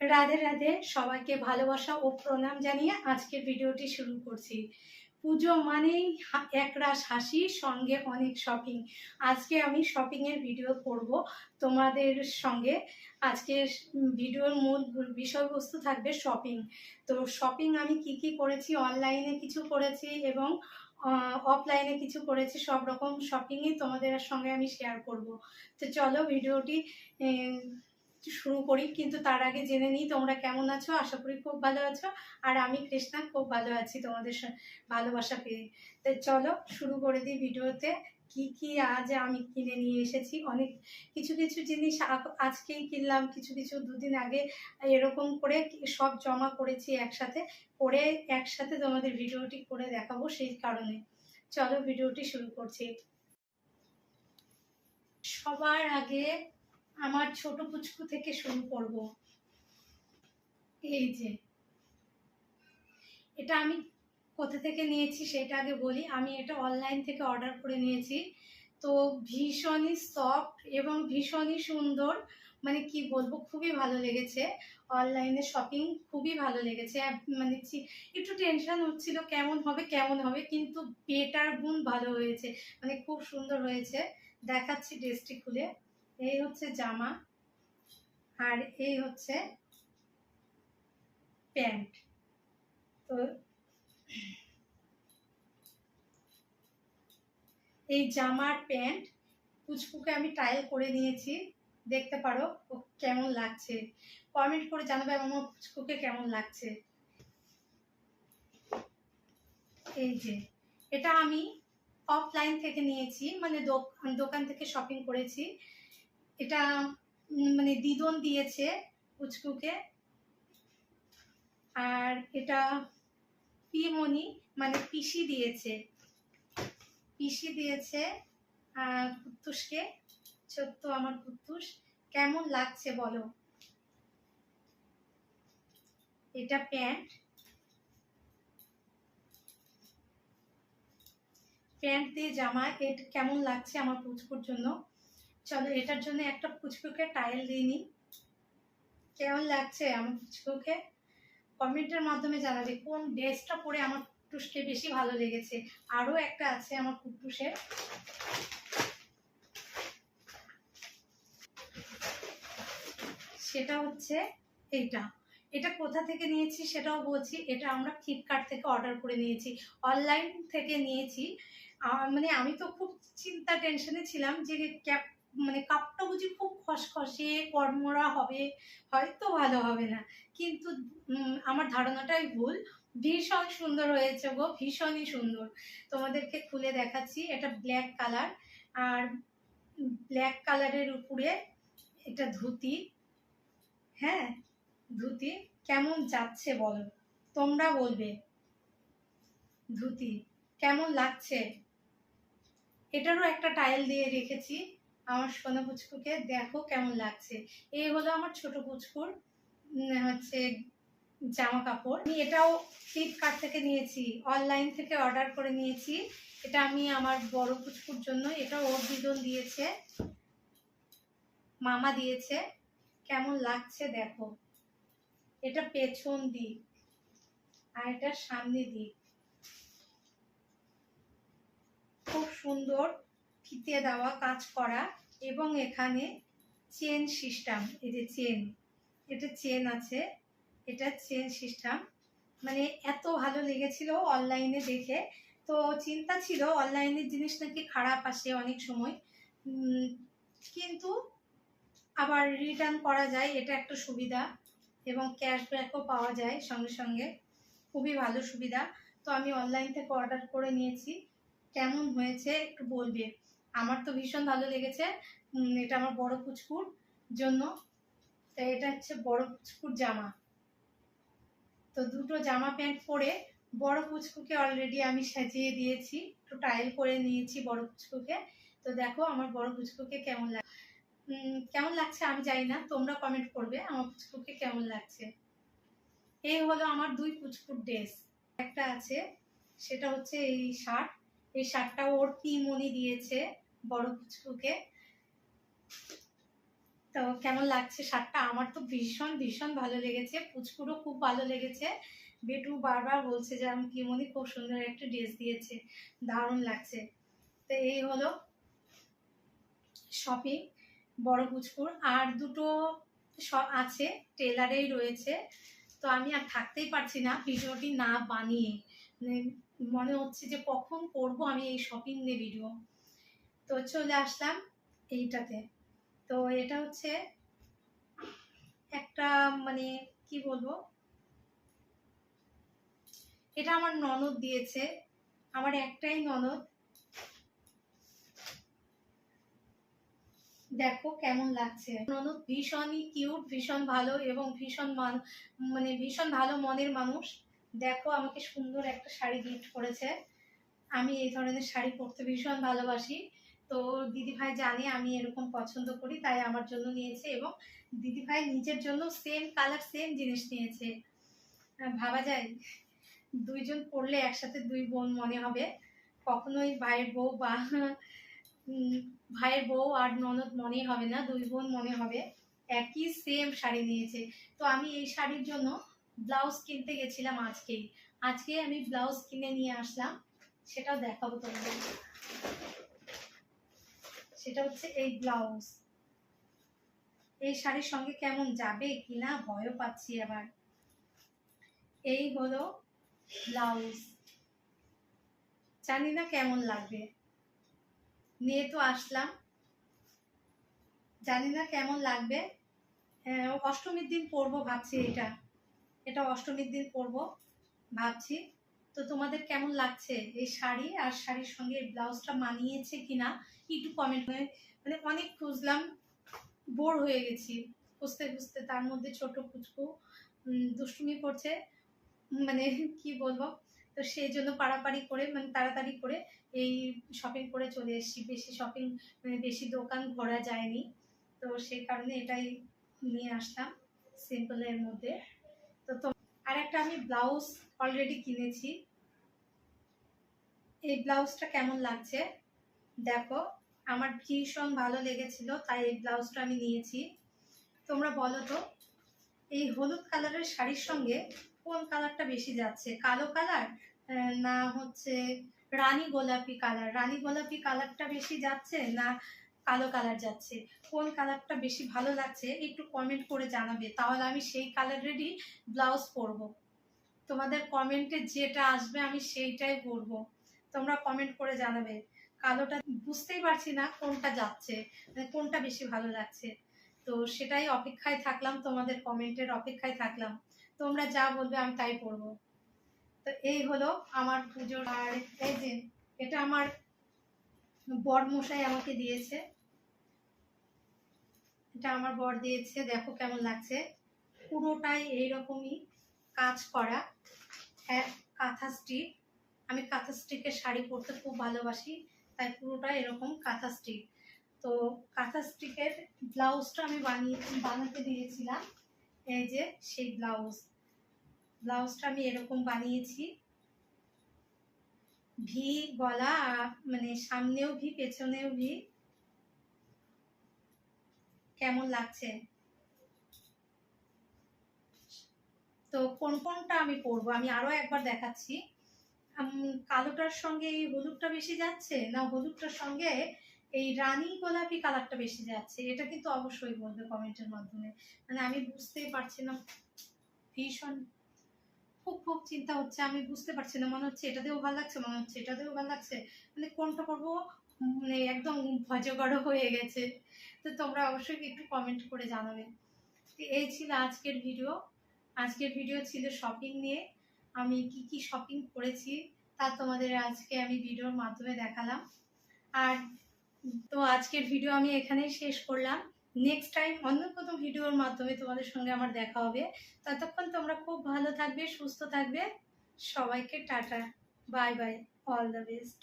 রাধে রাধে সবাইকে ভালোবাসা ও প্রণাম জানিয়ে আজকের ভিডিওটি শুরু করছি। পুজো মানেই একরাশ হাসি, সঙ্গে অনেক শপিং আজকে আমি শপিং এর ভিডিও করব তোমাদের সঙ্গে। আজকে ভিডিওর মূল বিষয়বস্তু থাকবে শপিং তো শপিং আমি কি কি করেছি অনলাইনে কিছু করেছি এবং অফলাইনে কিছু করেছি, সব রকম শপিংই তোমাদের সঙ্গে আমি শেয়ার করব। তো চলো ভিডিওটি শুরু করি, কিন্তু তার আগে জেনে নিই তোমরা কেমন আছো? আশা করি খুব ভালো আছো। আর আমি কৃষ্ণা, খুব ভালো আছি তোমাদের ভালোবাসা পেয়ে। তো চলো শুরু করে দিই ভিডিওতে। কি কি আজ আমি কিনে নিয়ে এসেছি? অনেক কিছু কিছু জিনিস আজকেই কিনলাম। কিছু কিছু দুদিন আগে এরকম করে সব জমা করেছি একসাথে। করে একসাথে তোমাদের ভিডিওটি করে দেখাবো সেই কারণে। চলো ভিডিওটি শুরু করছি। সবার আগে আমার ছোট পুচকু থেকে শুরু করব। এই যে। এটা আমি কোথা থেকে নিয়েছি সেটা আগে বলি। আমি এটা অনলাইন থেকে অর্ডার করে নিয়েছি। তো ভীষণই সফট এবং ভীষণই সুন্দর। মানে কি বলব, খুবই ভালো লেগেছে। অনলাইনে শপিং খুবই ভালো লেগেছে। মানে একটু টেনশন হচ্ছিল, কেমন হবে কেমন হবে, কিন্তু বেটার গুণ ভালো হয়েছে। মানে খুব সুন্দর হয়েছে। দেখাচ্ছি ড্রেসটি খুলে। এই হচ্ছে জামা আর এই হচ্ছে প্যান্ট। তো এই জামার প্যান্ট পুচকুকে আমি ট্রায়াল করে নিয়েছি। দেখতে পারো ও কেমন লাগছে। কমেন্ট করে জানাবে আমার পুচকুকে কেমন লাগছে। এই যে, এটা আমি অফলাইন থেকে নিয়েছি মানে দোকান থেকে শপিং করেছি। এটা মানে দিদন দিয়েছে পুচকুকে আর এটা পিমনি মানে পিসি দিয়েছে। পিসি দিয়েছে কুত্তুসকে ছোট্ট আমার কুত্তুস কেমন লাগছে বলো? এটা প্যান্ট। প্যান্ট দিয়ে জামা, এটা কেমন লাগছে আমার পুচকুর জন্য? চলো, এটার জন্য একটা পুচকুকে টাইল দিইনি কেমন লাগছে আমার পুচকুকে কমেন্টের মাধ্যমে জানাবে, কোন ড্রেসটা পরে আমার কুটুসকে বেশি ভালো লেগেছে? আরও একটা আছে আমার কুটুসের। সেটা হচ্ছে এইটা। এটা কোথা থেকে নিয়েছি সেটাও বলছি, এটা আমরা ফ্লিপকার্ট থেকে অর্ডার করে নিয়েছি। অনলাইন থেকে নিয়েছি। মানে আমি তো খুব চিন্তা টেনশনে ছিলাম যে ক্যাপ মানে কাপটা বুঝি খুব খসখসে কর্মরা হবে, হয়তো ভালো হবে না। কিন্তু আমার ধারণাটাই ভুল। ভীষণ সুন্দর হয়েছে গো, ভীষণই সুন্দর। তোমাদেরকে খুলে দেখাচ্ছি, এটা ব্ল্যাক কালার আর ব্ল্যাক কালারের উপরে এটা ধুতি। হ্যাঁ ধুতি। কেমন যাচ্ছে বলো? তোমরা বলবে। ধুতি। কেমন লাগছে? এটারও একটা টাইল দিয়ে রেখেছি। আমার সোনা পুচকুকে দেখো কেমন লাগছে। এই হলো আমার ছোট পুচকুর হচ্ছে জামা কাপড়। আমি এটাও ফ্লিপকার্ট থেকে নিয়েছি অনলাইন থেকে অর্ডার করে নিয়েছি। এটা আমি আমার বড় পুচকুর জন্য, এটা ওর দিদন দিয়েছে। মামা দিয়েছে। কেমন লাগছে দেখো। এটা পেছন দিক, আর এটা সামনে দিক। খুব সুন্দর। ফিতে দেওয়া কাজ করা এবং এখানে চেন সিস্টেম, এই যে চেন, এটা চেন আছে, এটা চেন সিস্টেম। মানে এত ভালো লেগেছিল অনলাইনে দেখে। তো চিন্তা ছিল অনলাইনের জিনিস নাকি খারাপ আসে অনেক সময়। কিন্তু আবার রিটার্ন করা যায়, এটা একটা সুবিধা এবং ক্যাশব্যাকও পাওয়া যায় সঙ্গে সঙ্গে। খুবই ভালো সুবিধা। তো আমি অনলাইন থেকে অর্ডার করে নিয়েছি। কেমন হয়েছে একটু বলবে? আমার তো ভীষণ ভালো লেগেছে। এটা আমার বড় পুচকুর জন্য। তো এটা হচ্ছে বড় পুচকুর জামা। তো দুটো জামা প্যান্ট পরে বড় পুচকুকে অলরেডি আমি সাজিয়ে দিয়েছি। একটু টাইল করে নিয়েছি বড় পুচকুকে। তো দেখো আমার বড় পুচকুকে কেমন লাগে কেমন লাগছে আমি জানি না। তোমরা কমেন্ট করবে আমার পুচকুকে কেমন লাগছে। এই হলো আমার দুই পুচকুর ড্রেস একটা আছে, সেটা হচ্ছে এই শার্ট। এই শার্টটা ওর কি মনি দিয়েছে। বড় পুচকুকে তো কেমন লাগছে শার্টটা? আমার তো ভীষণ ভীষণ ভালো লেগেছে। পুচকুরও খুব ভালো লেগেছে। বেটু বারবার বলছে যে, আমি কিমনি খুব সুন্দর একটা ড্রেস দিয়েছে। দারুণ লাগছে। তো এই হলো শপিং বড় পুচকুর আর দুটো আছে টেলারেই রয়েছে। তো আমি আর থাকতেই পারছি না ভিডিওটি না বানিয়ে। মানে মনে হচ্ছে যে, কখন করব আমি এই শপিং নিয়ে ভিডিও তো চলে আসলাম এইটাতে। তো এটা হচ্ছে একটা মানে কি বলব? এটা আমার ননদ দিয়েছে। আমার একটাই ননদ। দেখো কেমন লাগছে। ননদ ভীষণই কিউট, ভীষণ ভালো এবং ভীষণ মান ভীষণ ভালো মনের মানুষ। দেখো আমাকে সুন্দর একটা শাড়ি গিফট করেছে। আমি এই ধরনের শাড়ি পরতে ভীষণ ভালোবাসি। তো দিদিভাই জানে আমি এরকম পছন্দ করি তাই আমার জন্য নিয়েছে এবং দিদিভাই নিজের জন্য সেম কালার সেম জিনিস নিয়েছে। আহ, ভাবা যায়। দুইজন পড়লে একসাথে দুই বোন মনে হবে। কখনোই ভাইয়ের বউ বা ভাইয়ের বউ আর ননদ মনে হবে না দুই বোন মনে হবে। একই সেম শাড়ি নিয়েছে। তো আমি এই শাড়ির জন্য ব্লাউজ কিনতে গেছিলাম আজকেই। আজকে আমি ব্লাউজ কিনে নিয়ে আসলাম। সেটাও দেখাবো তোমাদের। সেটা হচ্ছে এই ব্লাউজ এই শাড়ির সঙ্গে কেমন যাবে কিনা ভয়ও পাচ্ছি আবার। এই হলো ব্লাউজ জানি না কেমন লাগবে। নিয়ে তো আসলাম। জানি না কেমন লাগবে। আহ, অষ্টমীর দিন পরবো ভাবছি এটা। এটা অষ্টমীর দিন পরবো ভাবছি। তো তোমাদের কেমন লাগছে এই শাড়ি? আর শাড়ির সঙ্গে ব্লাউজটা মানিয়েছে কিনা একটু কমেন্ট মানে অনেক খুঁজলাম, বোর হয়ে গেছি। খুঁজতে খুঁজতে তার মধ্যে ছোট কুচকু দুষ্টুমি করছে। মানে কি বলব? তো সেই জন্য পাড়াপাড়ি করে মানে তাড়াতাড়ি করে এই শপিং করে চলে এসেছি। বেশি শপিং মানে বেশি দোকান ঘোরা যায়নি। তো সেই কারণে এটাই নিয়ে আসলাম সিম্পলের মধ্যে। আর একটা আমি ব্লাউজ অলরেডি কিনেছি। এই ব্লাউজটা কেমন লাগছে? দেখো, আমার ভীষণ ভালো লেগেছিল, তাই এই ব্লাউজটা আমি নিয়েছি। তোমরা বলো তো, এই হলুদ কালারের শাড়ির সঙ্গে কোন কালারটা বেশি যাচ্ছে? কালো কালার না হচ্ছে রানী গোলাপি কালার? রানী গোলাপি কালারটা বেশি যাচ্ছে না কালো কালার যাচ্ছে, কোন কালারটা বেশি ভালো লাগছে একটু কমেন্ট করে জানাবে, তাহলে আমি সেই কালারেরই ব্লাউজ পরবো। তোমাদের কমেন্টে যেটা আসবে আমি সেইটাই পরব। তোমরা কমেন্ট করে জানাবে, কালোটা বুঝতেই পারছি না কোনটা যাচ্ছে মানে কোনটা বেশি ভালো লাগছে। তো সেটাই অপেক্ষায় থাকলাম, তোমাদের কমেন্টের অপেক্ষায় থাকলাম। তোমরা যা বলবে আমি তাই পরবো। তো এই হলো আমার পুজোর আর এই যে, এটা আমার বর মশাই আমাকে দিয়েছে। এটা আমার বর দিয়েছে, দেখো কেমন লাগছে। পুরোটাই এইরকমই কাজ করা। হ্যাঁ কাঁথা স্টিক। আমি কাঁথা স্টিকের শাড়ি পরতে খুব ভালোবাসি, তাই পুরোটা এরকম কাঁথা স্টিক। তো কাঁথা স্টিকের ব্লাউজটা আমি বানিয়ে, বানাতে দিয়েছিলাম, এই যে সেই ব্লাউজ। ব্লাউজটা আমি এরকম বানিয়েছি। ভি গলা মানে সামনেও ভি, পেছনেও ভি। কেমন লাগছে? তো কোন কোনটা আমি পরবো? আমি আরও একবার দেখাচ্ছি। কালোটার সঙ্গে এই হলুদটা বেশি যাচ্ছে না হলুদটার সঙ্গে এই রানী গোলাপি কালারটা বেশি যাচ্ছে? এটা কিন্তু অবশ্যই বলবে কমেন্টের মাধ্যমে। মানে আমি বুঝতেই পারছি না। ভীষণ খুব খুব চিন্তা হচ্ছে। আমি বুঝতে পারছি না। মনে হচ্ছে এটাতেও ভালো লাগছে, মনে হচ্ছে এটাতেও ভালো লাগছে। মানে কোনটা করব মানে একদম ভজগড় হয়ে গেছে। তো তোমরা অবশ্যই একটু কমেন্ট করে জানাবে। এই ছিল আজকের ভিডিও আজকের ভিডিও ছিল শপিং নিয়ে। আমি কি কি শপিং করেছি, তা তোমাদের আজকে আমি ভিডিওর মাধ্যমে দেখালাম। আর তো আজকের ভিডিও আমি এখানেই শেষ করলাম। নেক্সট টাইম অন্য কোনো ভিডিওর মাধ্যমে তোমাদের সঙ্গে আমার দেখা হবে। ততক্ষণ তোমরা খুব ভালো থাকবে, সুস্থ থাকবে। সবাইকে tata. Bye bye all the best